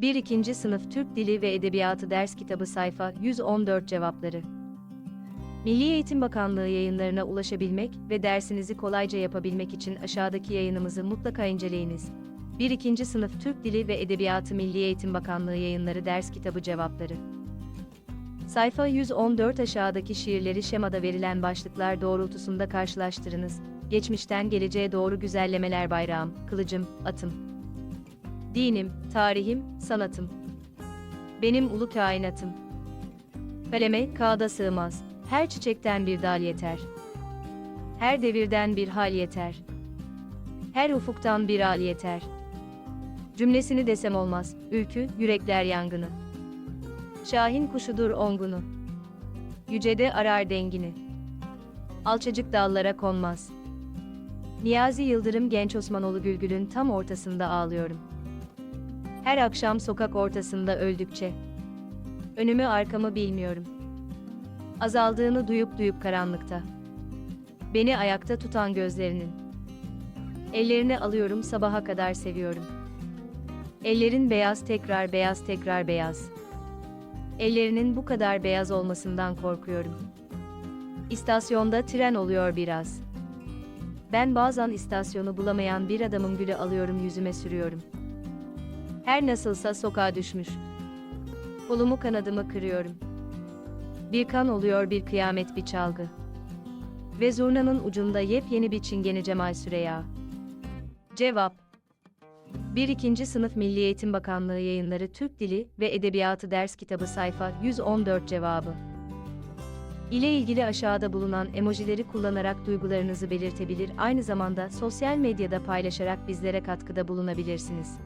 1-2. Sınıf Türk Dili ve Edebiyatı Ders Kitabı Sayfa 114 Cevapları Milli Eğitim Bakanlığı yayınlarına ulaşabilmek ve dersinizi kolayca yapabilmek için aşağıdaki yayınımızı mutlaka inceleyiniz. 1-2. Sınıf Türk Dili ve Edebiyatı Milli Eğitim Bakanlığı yayınları ders kitabı cevapları. Sayfa 114 aşağıdaki şiirleri şemada verilen başlıklar doğrultusunda karşılaştırınız. Geçmişten geleceğe doğru güzellemeler bayrağım, kılıcım, atım. Dinim, tarihim, sanatım. Benim ulu kainatım. Kaleme, kağıda sığmaz. Her çiçekten bir dal yeter. Her devirden bir hal yeter. Her ufuktan bir al yeter. Cümlesini desem olmaz. Ülkü, yürekler yangını. Şahin kuşudur ongunu. Yücede arar dengini. Alçacık dallara konmaz. Niyazi Yıldırım Genç Osmanoğlu Gülgül'ün tam ortasında ağlıyorum. Her akşam sokak ortasında öldükçe. Önümü arkamı bilmiyorum. Azaldığını duyup duyup karanlıkta. Beni ayakta tutan gözlerinin. Ellerini alıyorum sabaha kadar seviyorum. Ellerin beyaz tekrar beyaz tekrar beyaz. Ellerinin bu kadar beyaz olmasından korkuyorum. İstasyonda tren oluyor biraz. Ben bazen istasyonu bulamayan bir adamın gülü alıyorum yüzüme sürüyorum. Her nasılsa sokağa düşmüş. Kolumu kanadımı kırıyorum. Bir kan oluyor bir kıyamet bir çalgı. Ve zurnanın ucunda yepyeni bir çingene Cemal Süreya. Cevap 1-2. Sınıf Milli Eğitim Bakanlığı Yayınları Türk Dili ve Edebiyatı Ders Kitabı Sayfa 114 Cevabı ile ilgili aşağıda bulunan emojileri kullanarak duygularınızı belirtebilir aynı zamanda sosyal medyada paylaşarak bizlere katkıda bulunabilirsiniz.